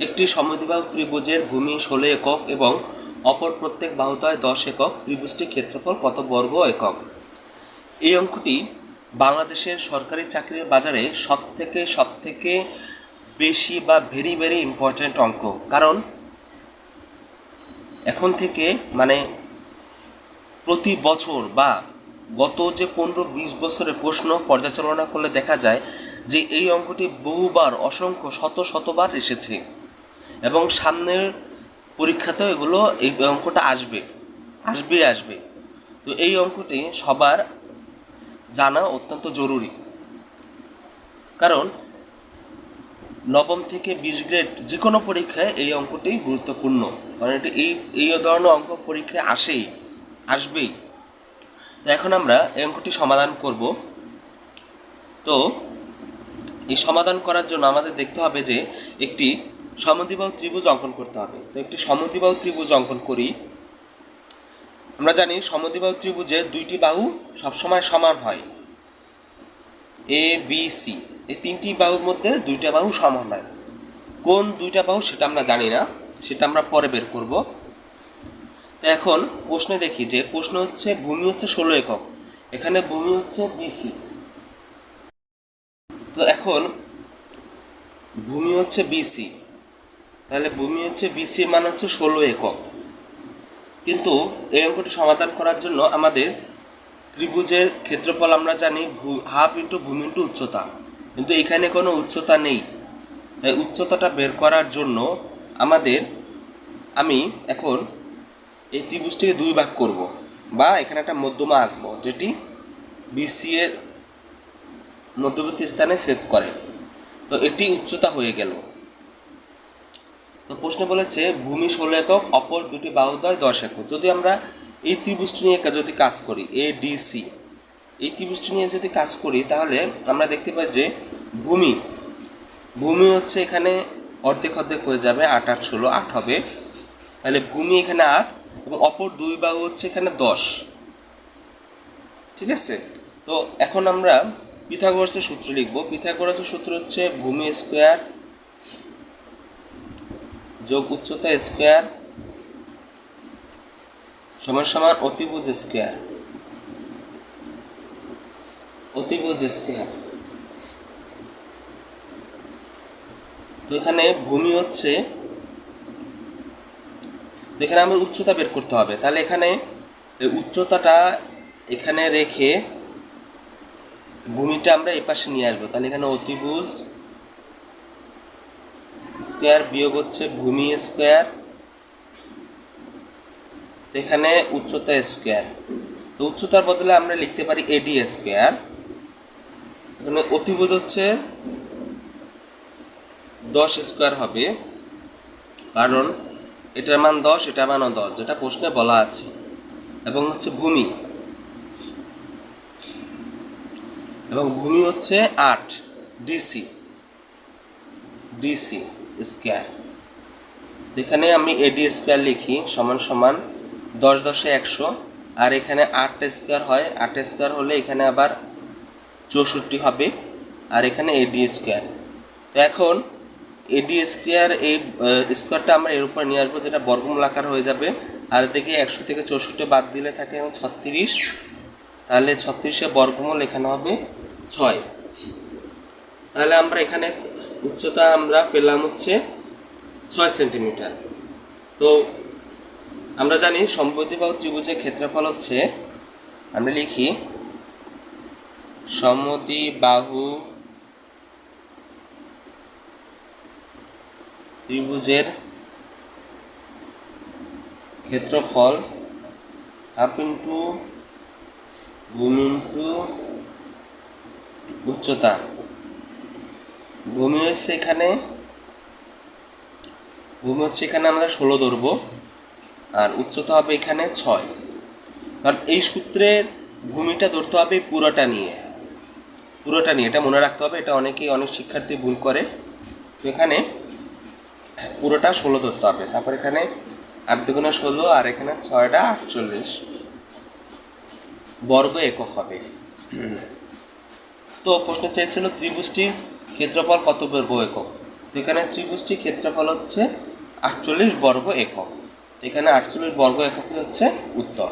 একটি সমদ্বিবাহু ত্রিভুজের ভূমি ষোলো একক এবং অপর প্রত্যেক বাহুতয় দশ একক ত্রিভুজটির ক্ষেত্রফল কত বর্গ একক? এই অঙ্কটি বাংলাদেশের সরকারি চাকরির বাজারে সব থেকে সব থেকে বেশি বা ভেরি ভেরি ইম্পর্ট্যান্ট অঙ্ক। কারণ এখন থেকে মানে প্রতি বছর বা গত যে পনেরো, বিশ বছরের প্রশ্ন পর্যালোচনা করলে দেখা যায় যে এই অঙ্কটি বহুবার, অসংখ্য, শত, শতবার এসেছে। এবং সামনের পরীক্ষাতেও এগুলো এই অঙ্কটা আসবে আসবেই আসবে। তো এই অঙ্কটি সবার জানা অত্যন্ত জরুরি। কারণ নবম থেকে বিশ গ্রেড যে কোনো পরীক্ষায় এই অঙ্কটি গুরুত্বপূর্ণ। কারণ এটি এই এই ধরনের অঙ্ক পরীক্ষায় আসেই, আসবেই। তো এখন আমরা এই অঙ্কটি সমাধান করব। তো এই সমাধান করার জন্য আমাদের দেখতে হবে যে একটি সমদ্বিবাহু ত্রিভুজ অঙ্কন করতে হবে। তো একটি সমদ্বিবাহু ত্রিভুজ অঙ্কন করি। আমরা জানি সমদ্বিবাহু ত্রিভুজের দুইটি বাহু সবসময় সমান হয়। এ বি সি এই তিনটি বাহুর মধ্যে দুইটা বাহু সমান হয়। কোন দুইটা বাহু সেটা আমরা জানি না, সেটা আমরা পরে বের করব। তো এখন প্রশ্নে দেখি যে প্রশ্ন হচ্ছে, ভূমি হচ্ছে ষোলো একক। এখানে ভূমি হচ্ছে বিসি তো এখন ভূমি হচ্ছে বিসি তাহলে ভূমি হচ্ছে বিসির মান হচ্ছে ষোলো একক। কিন্তু এই অঙ্কটি সমাধান করার জন্য আমাদের ত্রিভুজের ক্ষেত্রফল আমরা জানি হাফ ইন্টু ভূমি ইন্টু উচ্চতা। কিন্তু এখানে কোনো উচ্চতা নেই। তাই উচ্চতাটা বের করার জন্য আমাদের, আমি এখন এই ত্রিভুজটিকে দুই ভাগ করব বা এখানে একটা মধ্যমা আঁকবো যেটি বিসি এর মধ্যবর্তী স্থানে সেট করে। তো এটি উচ্চতা হয়ে গেল। তো প্রশ্ন বলেছে, ভূমি ষোলো একক, অপর দুটি বাহুদয় দশ একক। যদি আমরা এই ত্রিভুজটি নিয়ে যদি কাজ করি এ ডি সি এই ত্রিভুজটি নিয়ে যদি কাজ করি, তাহলে আমরা দেখতে পাই যে ভূমি ভূমি হচ্ছে এখানে অর্ধেক অর্ধেক হয়ে যাবে, আট আট, ষোলো, আট হবে। তাহলে ভূমি এখানে আট এবং অপর দুই বাহু হচ্ছে এখানে দশ। ঠিক আছে? তো এখন আমরা পিথাগোরাসের সূত্র লিখব। পিথাগোরাসের সূত্র হচ্ছে ভূমি স্কোয়ার যোগ উচ্চতা স্কোয়ার সমান সমান অতিভুজ স্কোয়ার। অতিভুজ স্কোয়ার। তো এখানে ভূমি হচ্ছে, তো এখানে আমাদের উচ্চতা বের করতে হবে। তাহলে এখানে উচ্চতাটা এখানে রেখে ভূমিটা আমরা এই পাশে নিয়ে আসব। তাহলে এখানে অতিভুজ স্কোয়ার বিয়োগ হচ্ছে ভূমি স্কোয়ার। তো এখানে উচ্চতা স্কোয়ার। তো উচ্চতার বদলে আমরা লিখতে পারি এডি স্কোয়ার। এখানে অতিভুজ হচ্ছে দশ স্কোয়ার হবে। কারণ এটার মান দশ, এটার মানও দশ, যেটা প্রশ্নে বলা আছে। এবং হচ্ছে ভূমি। এবং ভূমি হচ্ছে আট ডিসি ডিসি স্কোয়ার তো এখানে আমি এডি স্কোয়ার লিখি, সমান সমান দশ দশে একশো। আর এখানে আট স্কোয়ার হয়, আট স্কোয়ার হলে এখানে আবার চৌষট্টি হবে, আর এখানে এডি স্কোয়ার তো এখন এডি স্কোয়ার এই স্কোয়ারটা আমরা এর উপর নিয়ে আসব, যেটা বর্গমূল আকার হয়ে যাবে। আর থেকে একশো থেকে চৌষট্টি বাদ দিলে থাকে এবং ছত্রিশ। তাহলে ছত্রিশে বর্গমূল এখানে হবে ছয়। তাহলে আমরা এখানে উচ্চতা আমরা পেলাম হচ্ছে ছয় সেন্টিমিটার। তো আমরা জানি সমপ্রতিবাহু ত্রিভুজের ক্ষেত্রফল হচ্ছে, আমরা লিখি সমদ্বিবাহু ত্রিভুজের ক্ষেত্রফল হাফ ইন্টু ভূমি ইন্টু উচ্চতা। ভূমি হচ্ছে এখানে, ভূমি হচ্ছে এখানে আমরা ষোলো ধরবো, আর উচ্চতা হবে এখানে ছয়। কারণ এই সূত্রের ভূমিটা ধরতে হবে পুরোটা নিয়ে। পুরোটা নিয়ে, এটা মনে রাখতে হবে, এটা অনেকেই, অনেক শিক্ষার্থী ভুল করে। তো এখানে পুরোটা ষোলো ধরতে হবে, তারপর এখানে আট ষোলো, আর এখানে ছয়টা আটচল্লিশ। বর্গ একক হবে। তো প্রশ্ন চেয়েছিল ত্রিভুজটির ক্ষেত্রফল কত বর্গ একক? তো এখানে ত্রিভুজটি ক্ষেত্রফল হচ্ছে আটচল্লিশ বর্গ একক। এখানে আটচল্লিশ বর্গ এককই হচ্ছে উত্তর।